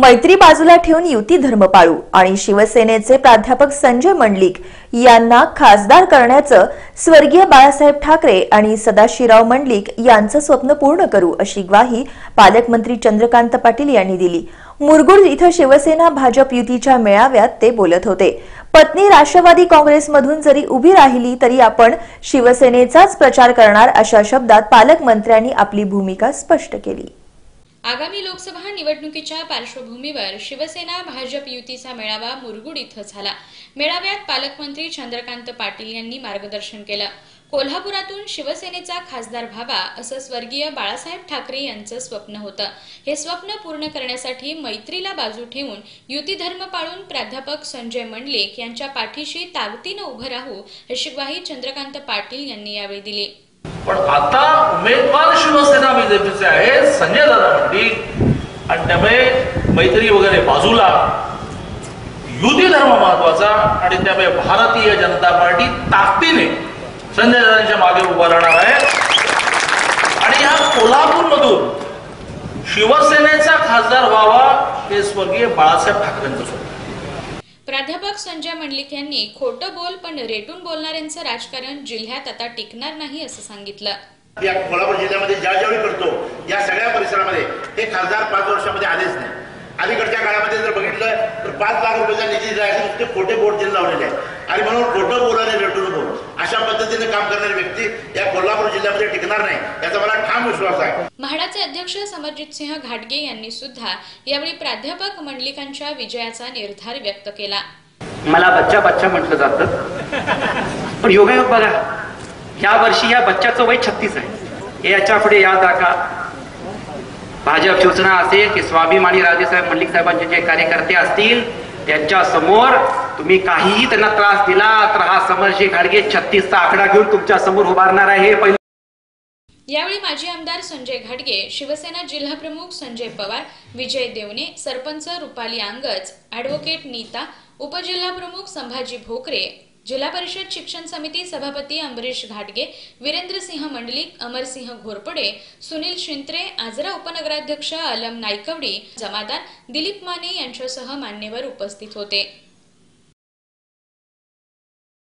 मैत्री बाजूला ठेवून युती धर्म पाळू आणि शिवसेनेचे प्राध्यापक संजय मंडलिक यांना खासदार करण्याचं स्वर्गीय बाळासाहेब ठाकरे आणि सदाशिवराव मंडलिक यांचं स्वप्न पूर्ण करू अशी ग्वाही पालकमंत्री चंद्रकांत पाटील यांनी दिली. मुरगुड इथं शिवसेना भाजप युतीच्या मेळाव्यात ते बोलत होते. पत्नी राष्ट्रवादी काँग्रेसमधून जरी उभी राहिली तरी आपण शिवसेनेचाच प्रचार करणार अशा शब्दात पालकमंत्र्यांनी आपली भूमिका स्पष्ट केली. आगामी लोकसभा निवडणुकीच्या पार्श्वभूमीवर शिवसेना भाजप युतीचा मेळावा मुरगुड इथं झाला. मेळाव्यात पालकमंत्री चंद्रकांत पाटील यांनी मार्गदर्शन केलं. कोल्हापुरातून शिवसेनेचा खासदार व्हावा असं स्वर्गीय बाळासाहेब ठाकरे यांचं स्वप्न होतं. हे स्वप्न पूर्ण करण्यासाठी मैत्रीला बाजू ठेवून युती धर्म पाळून प्राध्यापक संजय मंडलिक यांच्या पाठीशी ताकदीनं उभं राहू अशी ग्वाही चंद्रकांत पाटील यांनी यावेळी दिली. पण आता उमेदवार शिवसेना बीजेपीचे आहेत संजय दादा मंडलिक आणि त्यामुळे मैत्री वगैरे बाजूला. युती धर्म महत्त्वाचा आणि त्यामुळे भारतीय जनता पार्टी ताकदीने संजय दादांच्या मागे उभा राहणार आहे. आणि या कोल्हापूरमधून शिवसेनेचा खासदार व्हावा हे स्वर्गीय बाळासाहेब ठाकरेंचं प्राध्यापक संजय मंडलिक यांनी खोटं बोल पण रेटून बोलणाऱ्यांचं राजकारण जिल्ह्यात आता टिकणार नाही असं सांगितलं. या कोल्हापूर जिल्ह्यामध्ये ज्या ज्यावेळी करतो या सगळ्या परिसरामध्ये हे खासदार पाच वर्षामध्ये आलेच नाही. अलीकडच्या काळामध्ये जर बघितलं तर पाच लाख रुपयाचा निधी जायचे नुसते खोटे बोर्ड त्यांनी लावलेले आहेत. आणि म्हणून खोटं बोल आणि रटून बोल अशा पद्धतीने काम करणारी व्यक्ती या कोल्हापूर जिल्ह्यामध्ये टिकणार नाही. याचा मला ठाम विश्वास आहे. म्हाडाचे अध्यक्ष समरजित सिंह घाटगे यांनी सुद्धा यावेळी प्राध्यापक मंडलिकांच्या विजयाचा निर्धार व्यक्त केला. मला बच्चा बच्चा म्हटलं जातं. पण योगायोग बघा. या वर्षी या बच्चाचं वय छत्तीस आहे. हे याच्यापुढे याद राखा. भाजप शिवसेना असेल की स्वाभिमानी राजेसाहेब मल्लिक साहेबांचे जे कार्यकर्ते असतील त्यांच्यासमोर तुम्ही काहीही त्यांना त्रास दिला तर हा समरजी घाडगे छत्तीसचा आकडा घेऊन तुमच्यासमोर उभारणार आहे. पहिलं यावेळी माजी आमदार संजय घाटगे शिवसेना जिल्हाप्रमुख संजय पवार विजय देवणे सरपंच रुपाली आंगज ॲडव्होकेट नीता उपजिल्हाप्रमुख संभाजी भोकरे जिल्हा परिषद शिक्षण समिती सभापती अंबरीश घाटगे वीरेंद्रसिंह मंडलिक अमरसिंह घोरपडे सुनील शिंत्रे आजरा उपनगराध्यक्ष अलम नायकवडी जमादार दिलीप माने यांच्यासह मान्यवर उपस्थित होते.